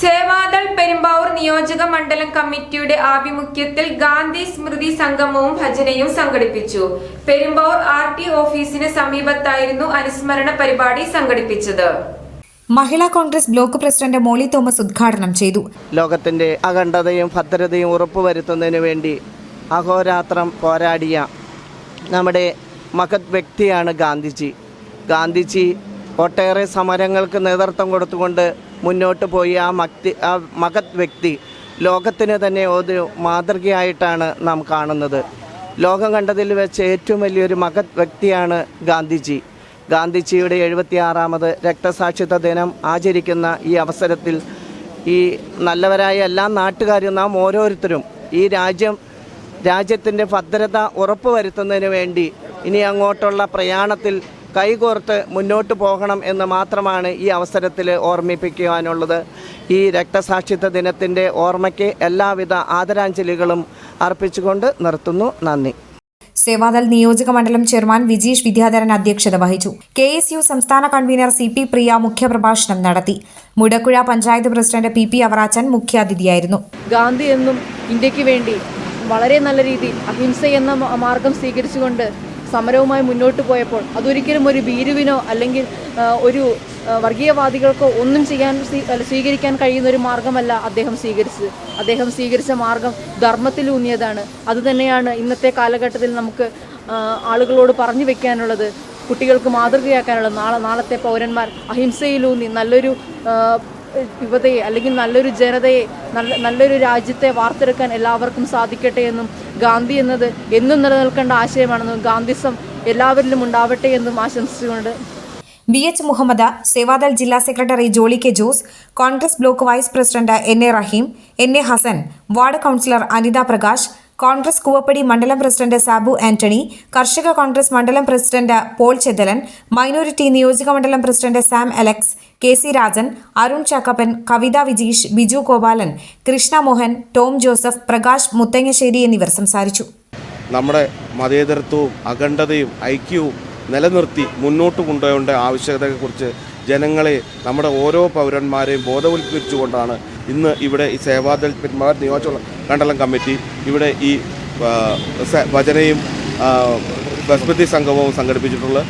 സേവാദൾ പെരുമ്പാവൂർ നിയോജക മണ്ഡലം കമ്മിറ്റിയുടെ ആഭിമുഖ്യത്തിൽ ഗാന്ധി സ്മൃതി സംഗമവും ഭജനയും സംഘടിപ്പിച്ചു. പെരുമ്പാവൂർ ആർ ടി ഓഫീസിന് സമീപത്തായിരുന്നു അനുസ്മരണ പരിപാടി സംഘടിപ്പിച്ചത്. മഹിളാ കോൺഗ്രസ് ബ്ലോക്ക് പ്രസിഡന്റ് മോളി തോമസ് ഉദ്ഘാടനം ചെയ്തു. ലോകത്തിന്റെ അഖണ്ഡതയും ഭദ്രതയും ഉറപ്പുവരുത്തുന്നതിന് വേണ്ടി അഹോരാത്രം പോരാടിയ നമ്മുടെ മഹത് വ്യക്തിയാണ് ഗാന്ധിജി. ഗാന്ധിജി ഒട്ടേറെ സമരങ്ങൾക്ക് നേതൃത്വം കൊടുത്തുകൊണ്ട് മുന്നോട്ട് പോയി ആ മക്തി ആ മഹത് വ്യക്തി ലോകത്തിന് തന്നെ ഒരു മാതൃകയായിട്ടാണ് നാം കാണുന്നത്. ലോകം കണ്ടതിൽ വെച്ച് ഏറ്റവും വലിയൊരു മഹത് വ്യക്തിയാണ് ഗാന്ധിജി. ഗാന്ധിജിയുടെ എഴുപത്തിയാറാമത് രക്തസാക്ഷിത്വ ദിനം ആചരിക്കുന്ന ഈ അവസരത്തിൽ ഈ നല്ലവരായ എല്ലാ നാട്ടുകാരും നാം ഓരോരുത്തരും ഈ രാജ്യം രാജ്യത്തിന്റെ ഭദ്രത ഉറപ്പുവരുത്തുന്നതിന് വേണ്ടി ഇനി അങ്ങോട്ടുള്ള പ്രയാണത്തിൽ കൈകോർത്ത് മുന്നോട്ട് പോകണം എന്ന് മാത്രമാണ് ഈ അവസരത്തിൽ ഓർമ്മിപ്പിക്കുവാനുള്ളത്. ഈ രക്തസാക്ഷിത്വ ദിനത്തിന്റെ ഓർമ്മയ്ക്ക് എല്ലാവിധ ആദരാഞ്ജലികളും അർപ്പിച്ചുകൊണ്ട് നിർത്തുന്നു. നന്ദി. സേവാദൽ നിയോജക മണ്ഡലം ചെയർമാൻ വിജീഷ് വിദ്യാധരൻ അധ്യക്ഷത വഹിച്ചു. കെ എസ് യു സംസ്ഥാന കൺവീനർ സി പി പ്രിയ മുഖ്യപ്രഭാഷണം നടത്തി. Mudakuzha panchayat president P P Avarachan മുഖ്യാതിഥിയായിരുന്നു. Gandhi എന്നും ഇന്ത്യയ്ക്ക് വേണ്ടി വളരെ നല്ല രീതിയിൽ അഹിംസ എന്ന മാർഗം സ്വീകരിച്ചുകൊണ്ട് സമരവുമായി മുന്നോട്ട് പോയപ്പോൾ അതൊരിക്കലും ഒരു ഭീരുവിനോ അല്ലെങ്കിൽ ഒരു വർഗീയവാദികൾക്കോ ഒന്നും ചെയ്യാൻ സ്വീകരിക്കാൻ കഴിയുന്ന ഒരു മാർഗമല്ല അദ്ദേഹം സ്വീകരിച്ചത്. അദ്ദേഹം സ്വീകരിച്ച മാർഗം ധർമ്മത്തിലൂന്നിയതാണ് അതുതന്നെയാണ് ഇന്നത്തെ കാലഘട്ടത്തിൽ നമുക്ക് ആളുകളോട് പറഞ്ഞു വെക്കാനുള്ളത് കുട്ടികൾക്ക് മാതൃകയാക്കാനുള്ളത്. നാളെ നാളത്തെ പൗരന്മാർ അഹിംസയിലൂന്നി നല്ലൊരു യുവതയെ അല്ലെങ്കിൽ നല്ലൊരു ജനതയെ നല്ല നല്ലൊരു രാജ്യത്തെ വാർത്തെടുക്കാൻ എല്ലാവർക്കും സാധിക്കട്ടെ എന്നും ഗാന്ധി എന്നത് എന്നും നിലനിൽക്കേണ്ട ആശയമാണെന്നും ഗാന്ധിസം എല്ലാവരിലും ഉണ്ടാവട്ടെ എന്നും ആശംസിച്ചുകൊണ്ട് വി എച്ച് മുഹമ്മദ് സേവാദൾ ജില്ലാ secretary Jolly K Jose Congress block vice president N A Raheem N A Hasan ward councillor Anitha Prakash Congress Koovappady മണ്ഡലം പ്രസിഡന്റ് സാബു ആന്റണി കർഷക കോൺഗ്രസ് മണ്ഡലം പ്രസിഡന്റ് പോൾ ചെതലൻ മൈനോറിറ്റി നിയോജക മണ്ഡലം president Sam Alex K C Rajan Arun Chakkappan Kavitha Vijeesh Biju Gopalan Krishna Mohan Tom Joseph Prakash Muthangasseri എന്നിവർ സംസാരിച്ചു. നമ്മുടെ മതേതരത്വവും അഖണ്ഡതയും ഐക്യവും നിലനിർത്തി മുന്നോട്ട് കൊണ്ടുപോകേണ്ട ആവശ്യകതയെക്കുറിച്ച് ജനങ്ങളെ നമ്മുടെ ഓരോ പൗരന്മാരെയും ബോധവൽക്കരിച്ചുകൊണ്ടാണ് ഇന്ന് ഇവിടെ ഈ സേവാദൽ പെരുമാർ നിയോജക മണ്ഡലം കമ്മിറ്റി ഇവിടെ ഈ ഭജനയും ബസ്മതി സ്മൃതി സംഗമവും സംഘടിപ്പിച്ചിട്ടുള്ളത്